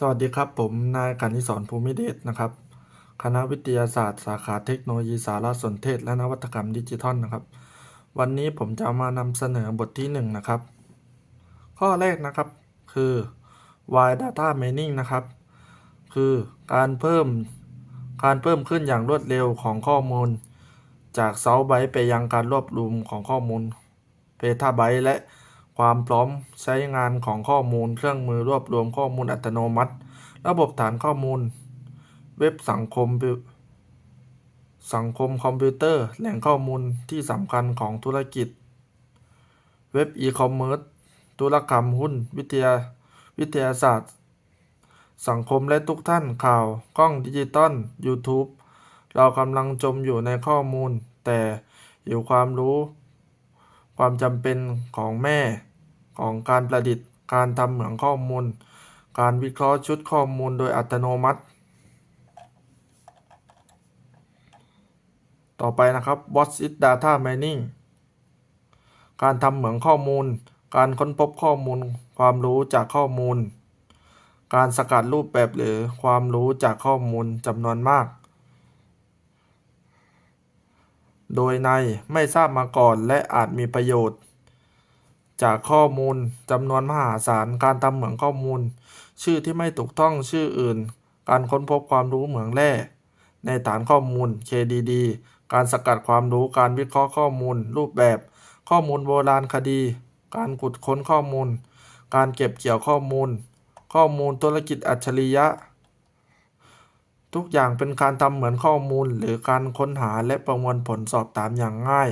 สวัสดีครับผมนายกนิศรภูมิเดชนะครับ คณะวิทยาศาสตร์ สาขาเทคโนโลยีสารสนเทศ และนวัตกรรมดิจิทัลนะครับ วันนี้ผมจะมานำเสนอบทที่1นะครับ ข้อแรกนะครับคือ wide data mining นะครับ คือการเพิ่มการเพิ่มขึ้นอย่างรวดเร็วของข้อมูล จากเซาไบต์ไปยังการรวบรวมของข้อมูลเพทาไบต์และ ความพร้อมใช้งานของข้อมูล เครื่องมือรวบรวมข้อมูลอัตโนมัติ ระบบฐานข้อมูล เว็บสังคม สังคมคอมพิวเตอร์ แหล่งข้อมูลที่สำคัญของธุรกิจ เว็บอีคอมเมิร์ซธุรกรรมหุ้น วิทยา วิทยาศาสตร์ สังคมและทุกท่านข่าว กล้องดิจิตอล YouTube เรากำลังจมอยู่ในข้อมูล แต่หิวความรู้ ความจำเป็นของแม่ ของการประดิษฐ์ การทำเหมืองข้อมูล การวิเคราะห์ชุดข้อมูลโดยอัตโนมัติ ต่อไปนะครับ What is data mining การทำเหมืองข้อมูล การค้นพบข้อมูล ความรู้จากข้อมูล การสกัดรูปแบบหรือความรู้จากข้อมูลจำนวนมาก โดยในไม่ทราบมาก่อนและอาจมีประโยชน์ จากข้อมูลจำนวนมหาศาลการทำเหมืองข้อมูล ชื่อที่ไม่ถูกต้องชื่ออื่น การค้นพบความรู้เหมืองแร่ ในฐานข้อมูล KDD การสกัดความรู้การวิเคราะห์ข้อมูล รูปแบบ ข้อมูลโบราณคดี การขุดค้นข้อมูล การเก็บเกี่ยวข้อมูล ข้อมูลธุรกิจอัจฉริยะ ทุกอย่างเป็นการทำเหมือนข้อมูล หรือการค้นหาและประมวลผลสอบถามอย่างง่าย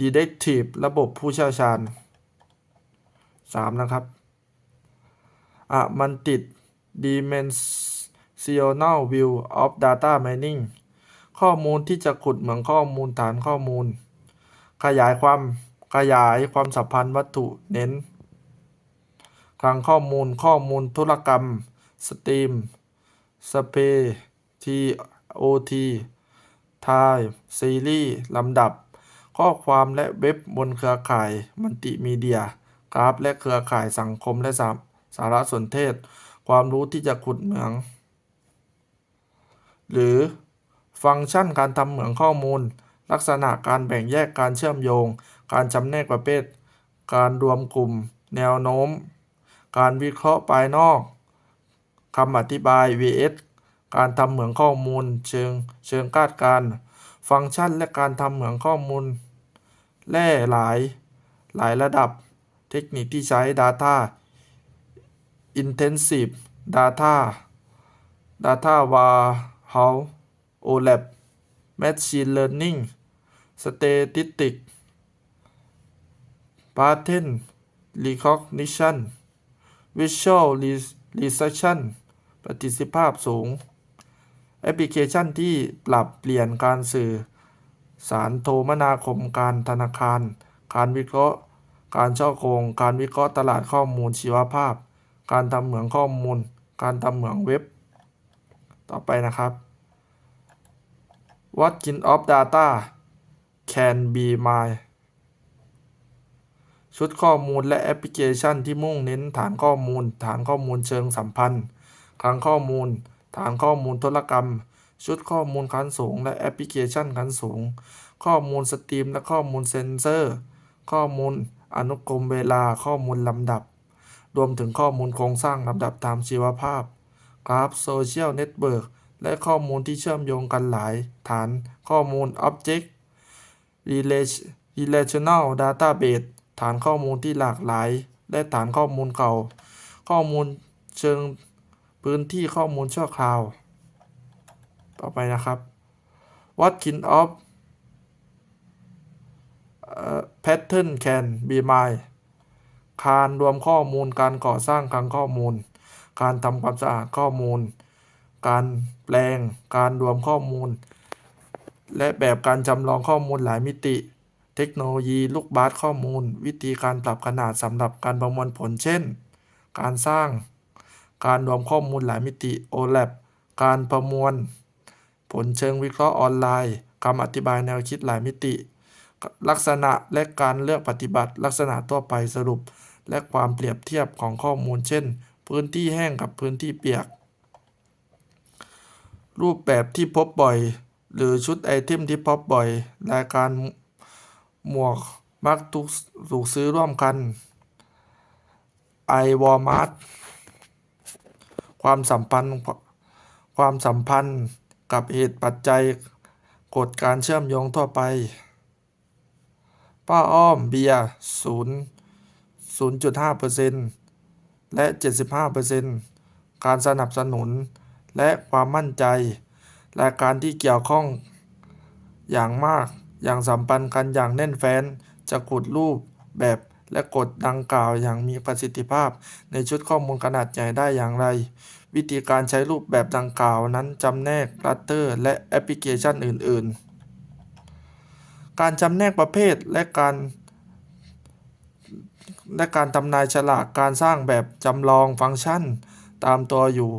Detective ระบบผู้เชี่ยวชาญ 3 นะครับอะมันติด Dimensional View of Data Mining ข้อมูลที่จะขุดเหมืองข้อมูลฐานข้อมูล ขยายความขยายความสัมพันธ์วัตถุเน้นคลังข้อมูลข้อมูลธุรกรรมสตรีมสเปทีโอทีไทม์ซีรีส์ลำดับ ข้อความและเว็บบนเครือข่ายมัลติมีเดีย กราฟ และเครือข่ายสังคมและสาสารสนเทศ ความรู้ที่จะขุดเหมือง หรือฟังก์ชันการทำเหมืองข้อมูล ลักษณะการแบ่งแยกการเชื่อมโยง การจำแนกประเภท การรวมกลุ่ม แนวโน้ม การวิเคราะห์ภายนอกคำอธิบาย vs การทำเหมืองข้อมูล เชิงเชิงคาดการ ฟังก์ชันและการทำเหมืองข้อมูล แร่หลาย หลายระดับ เทคนิคที่ใช้ Data Intensive Data Data Warehouse OLAP Machine Learning Statistics Pattern Recognition Visual Research ประสิทธิภาพสูง แอปพลิเคชันที่ปรับเปลี่ยนการสื่อ สารโทรนาคมการธนาคาร การวิเคราะห์ การช่อโกง การวิเคราะห์ตลาดข้อมูลชีวภาพ การทำเหมืองข้อมูล การทำเหมืองเว็บ ต่อไปนะครับ What kind of data can be mined ชุดข้อมูลและแอปพลิเคชันที่มุ่งเน้นฐานข้อมูล ฐานข้อมูลเชิงสัมพันธ์คลังข้อมูล ฐานข้อมูลธุรกรรม ชุดข้อมูลขั้นสูง และแอปพลิเคชันขั้นสูง ข้อมูลสตรีมและข้อมูลเซนเซอร์ ข้อมูลอนุกรมเวลาข้อมูลลำดับ รวมถึงข้อมูลโครงสร้างลำดับตามชีวภาพ กราฟโซเชียลเน็ตเวิร์กและข้อมูลที่เชื่อมโยงกันหลาย ฐาน ข้อมูล Object Relational Database ฐานข้อมูลที่หลากหลาย และฐานข้อมูลเก่า ข้อมูลเชิง พื้นที่ข้อมูลชั่วคราว ต่อไปนะครับ What kind of uh, pattern can be mined การรวมข้อมูลการก่อสร้างคลังข้อมูล การทำความสะอาดข้อมูล การแปลงการรวมข้อมูล และแบบการจำลองข้อมูลหลายมิติ เทคโนโลยีลูกบาศก์ข้อมูล วิธีการปรับขนาดสำหรับการประมวลผลเช่น การสร้าง การรวมข้อมูลหลายมิติ OLAP การประมวล ผลเชิงวิเคราะห์ออนไลน์คำอธิบายแนวคิดหลายมิติ ลักษณะและการเลือกปฏิบัติ ลักษณะทั่วไปสรุป และความเปรียบเทียบของข้อมูล เช่น พื้นที่แห้งกับพื้นที่เปียก รูปแบบที่พบบ่อย หรือชุดไอเทมที่พบบ่อย รายการหมวกมักถูกซื้อร่วมกัน i w a l m a r t ความสัมพันธ์ความสัมพันธ์กับเหตุปัจจัยกฎการเชื่อมโยงทั่วไป ป้าอ้อมเบียร์ศูนย์ศูนย์จุดห้าเปอร์เซ็นต์และเจ็ดสิบห้าเปอร์เซ็นต์การสนับสนุนและความมั่นใจรายการที่เกี่ยวข้อง อย่างมากอย่างสัมพันธ์กันอย่างแน่นแฟ้นจะขุดรูปแบบ และกฎดังกล่าวอย่างมีประสิทธิภาพ ในชุดข้อมูลขนาดใหญ่ได้อย่างไร วิธีการใช้รูปแบบดังกล่าวนั้นจำแนกคลัสเตอร์ และแอปพลิเคชันอื่น ๆ การจำแนกประเภทและการและการทำนายฉลากการสร้างแบบจำลองฟังก์ชัน ตามตัวอยู่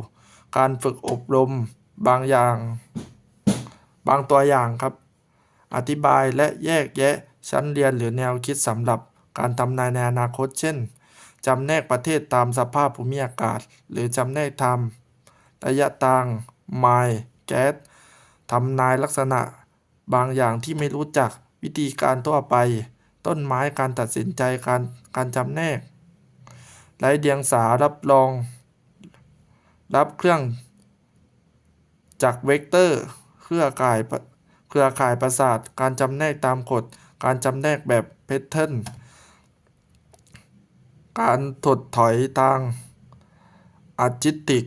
การฝึกอบรมบางอย่าง บางตัวอย่างครับ อธิบายและแยกแยะชั้นเรียนหรือแนวคิดสำหรับ การทำนายในอนาคต เช่นจำแนกประเทศตามสภาพภูมิอากาศ หรือจำแนกทำระยะทาง ไมล์ แก๊สทำนายลักษณะ บางอย่างที่ไม่รู้จักวิธีการทั่วไป ต้นไม้การตัดสินใจการการจำแนกไร้เดียงสารับรอง รับเครื่องจากเวกเตอร์ เครือข่ายเครือข่ายประสาท การจำแนกตามกฎ การจำแนกแบบแพทเทิร์น การถดถอยทางอาจิติก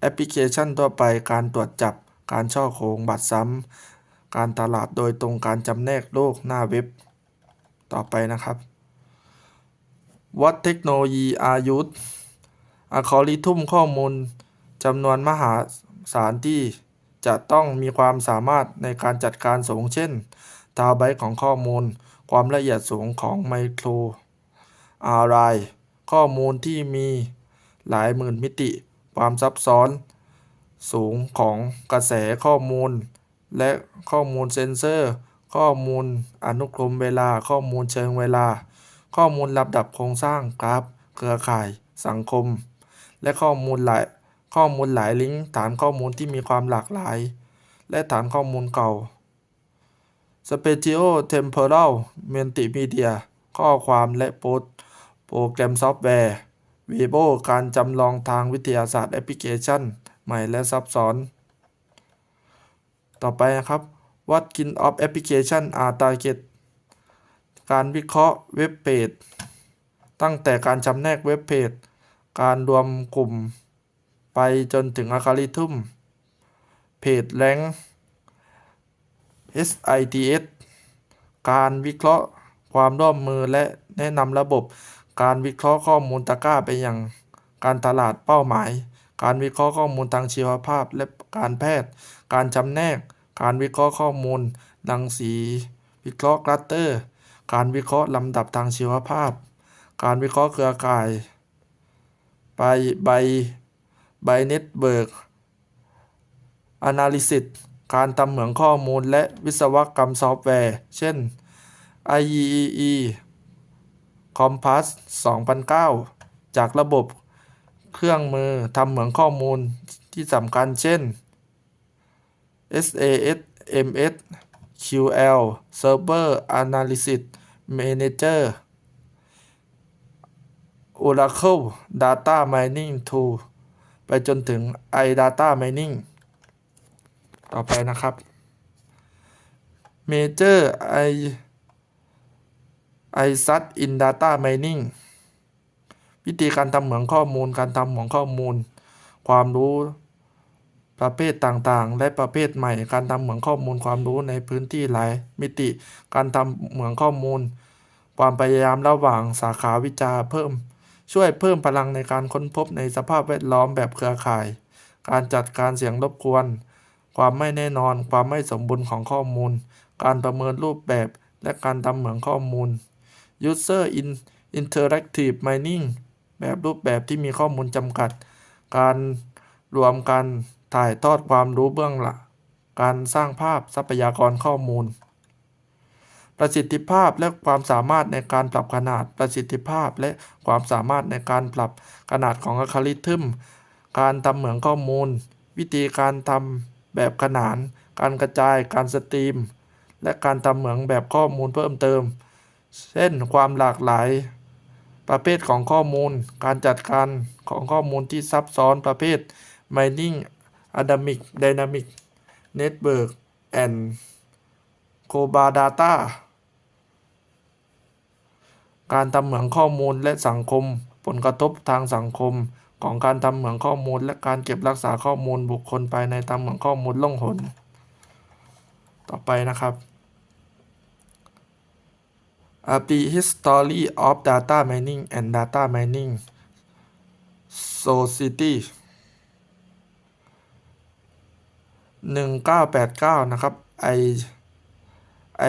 แอปพลิเคชันทั่วไป การตรวจจับ การช่อโกงบัตรซ้ำ การตลาดโดยตรง การจำแนกโลกหน้าเว็บ ต่อไปนะครับ What technology are used อัลกอริทึมข้อมูลจำนวนมหาศาลที่จะต้องมีความสามารถในการจัดการสูงเช่นทราไบต์ของข้อมูล ความละเอียดสูงของไมโคร อาร์ไร ข้อมูลที่มีหลายหมื่นมิติ ความซับซ้อน สูงของกระแสข้อมูล และข้อมูลเซนเซอร์ ข้อมูลอนุกรมเวลา ข้อมูลเชิงเวลา ข้อมูลลำดับโครงสร้างกราฟ เครือข่าย สังคม และข้อมูลหลายข้อมูลหลายลิงก์ฐานข้อมูลที่มีความหลากหลาย และฐานข้อมูลเก่า Spatio Temporal Multimedia ข้อความและโปร โปรแกรมซอฟต์แวร์ Weibo การจำลองทางวิทยาศาสตร์แอปพลิเคชัน ใหม่และซับซ้อน ต่อไปนะครับ What Kin of application are target การวิเคราะห์เว็บเพจ ตั้งแต่การจำแนกเว็บเพจ การรวมกลุ่ม ไปจนถึงอัลกอริทึม เพจแรง SITS การวิเคราะห์ความร่วมมือและแนะนำระบบ การวิเคราะห์ข้อมูลตะกร้าไปยังการตลาดเป้าหมาย การวิเคราะห์ข้อมูลทางชีวภาพและการแพทย์ การจำแนก การวิเคราะห์ข้อมูลรังสี วิเคราะห์คลัสเตอร์ การวิเคราะห์ลำดับทางชีวภาพ การวิเคราะห์เครือข่ายไปใบใบเน็ตเบิร์ก Analysis การทำเหมืองข้อมูลและวิศวกรรมซอฟต์แวร์ เช่น IEEE Compass 2009 จากระบบเครื่องมือทำเหมืองข้อมูลที่สำคัญเช่น SAS MS QL Server Analysis Manager Oracle Data Mining Tool ไปจนถึง iData Mining ต่อไปนะครับ Major I i s a t in Data Mining วิธีการทำเหมืองข้อมูล การทำเหมืองข้อมูล ความรู้ประเภทต่างๆ และประเภทใหม่ การทำเหมืองข้อมูลความรู้ในพื้นที่หลายมิติ การทำเหมืองข้อมูล ความพยายามระหว่างสาขาวิจาเพิ่ม ช่วยเพิ่มพลังในการค้นพบในสภาพแวดล้อมแบบเครือข่าย การจัดการเสียงรบกวน ความไม่แน่นอน ความไม่สมบูรณ์ของข้อมูล การประเมินรูปแบบ และการทำเหมืองข้อมูล User in Interactive Mining แบบรูปแบบที่มีข้อมูลจำกัด การรวมกันถ่ายทอดความรู้เบื้องหลังการสร้างภาพทรัพยากรข้อมูล ประสิทธิภาพและความสามารถในการปรับขนาด ประสิทธิภาพและความสามารถในการปรับขนาดของอัลกอริทึม การทำเหมืองข้อมูล วิธีการทำแบบขนาน การกระจาย การสตรีม และการทำเหมืองแบบข้อมูลเพิ่มเติม เช่นความหลากหลาย ประเภทของข้อมูล การจัดการของข้อมูลที่ซับซ้อนประเภท mining atomic dynamic network and global data การทำเหมืองข้อมูลและสังคม ผลกระทบทางสังคมของการทำเหมืองข้อมูล และการเก็บรักษาข้อมูลบุคคลภายในทำเหมืองข้อมูลล่องหน ต่อไปนะครับ A Prehistory of Data Mining and Data Mining Society 1989 นะครับ I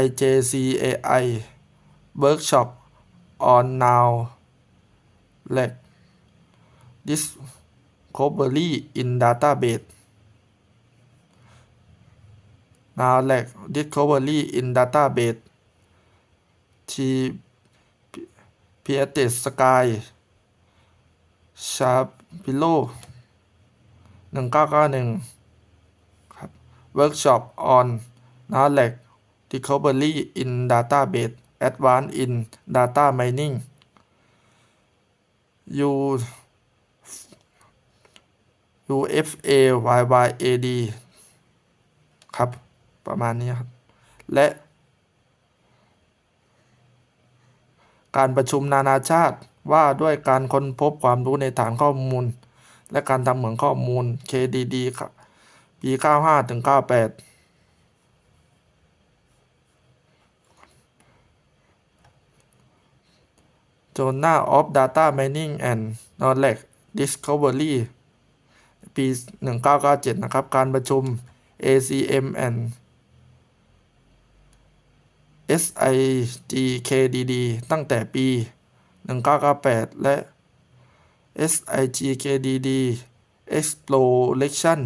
IJCAI Workshop on Now Lag Discovery in Database Now Lag Discovery in Database T p i a t e Sky Shapiro 1991ครับ Workshop on Knowledge Discovery in Database Advanced in Data Mining U UFA YYAD ครับ ประมาณนี้ครับ และ การประชุมนานาชาติว่าด้วยการค้นพบความรู้ในฐานข้อมูล และการทำเหมืองข้อมูล KDD ครับปี 95ถึง98 Journal of Data Mining and Knowledge Discovery ปี 1997 นะครับ การประชุม ACM and SIGKDD ตั้งแต่ปี 1998 และ SIGKDD Exploration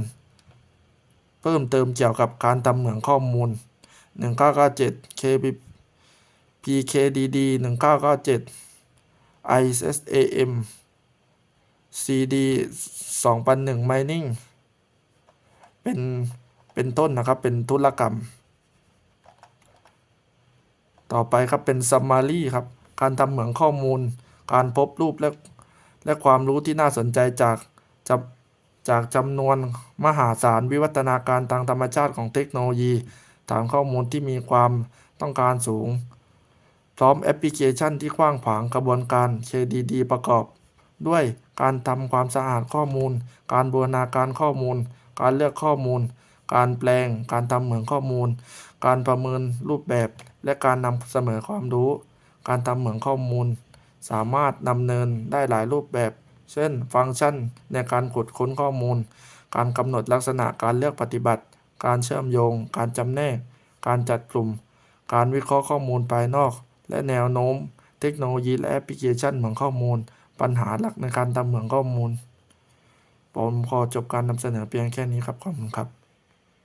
เพิ่มเติมเกี่ยวกับการทำเหมืองข้อมูล 1997 KPKDD 1997 ISAM CD 2001 Mining เป็น เป็นต้นนะครับ เป็นธุรกรรม ต่อไปครับเป็น Summary ครับ การทำเหมืองข้อมูล การพบรูปและและความรู้ที่น่าสนใจจากจจากจำนวนมหาศาลวิวัฒนาการทางธรรมชาติของเทคโนโลยี ฐานข้อมูลที่มีความต้องการสูง พร้อมแอปพลิเคชันที่กว้างขวางกระบวนการ KDD ประกอบ ด้วยการทำความสะอาดข้อมูล การบูรณาการข้อมูล การเลือกข้อมูล การแปลง การทำเหมืองข้อมูล การประเมินรูปแบบ และการนำเสนอความรู้ การทำเหมืองข้อมูล สามารถดำเนินได้หลายรูปแบบ เช่น ฟังก์ชันในการขุดค้นข้อมูล การกำหนดลักษณะการเลือกปฏิบัติ การเชื่อมโยง การจำแนก การจัดกลุ่ม การวิเคราะห์ข้อมูลภายนอก และแนวโน้ม เทคโนโลยีและแอปพลิเคชันเหมืองข้อมูล ปัญหาหลักในการทำเหมืองข้อมูลผมขอจบการนำเสนอเพียงแค่นี้ครับขอบคุณครับ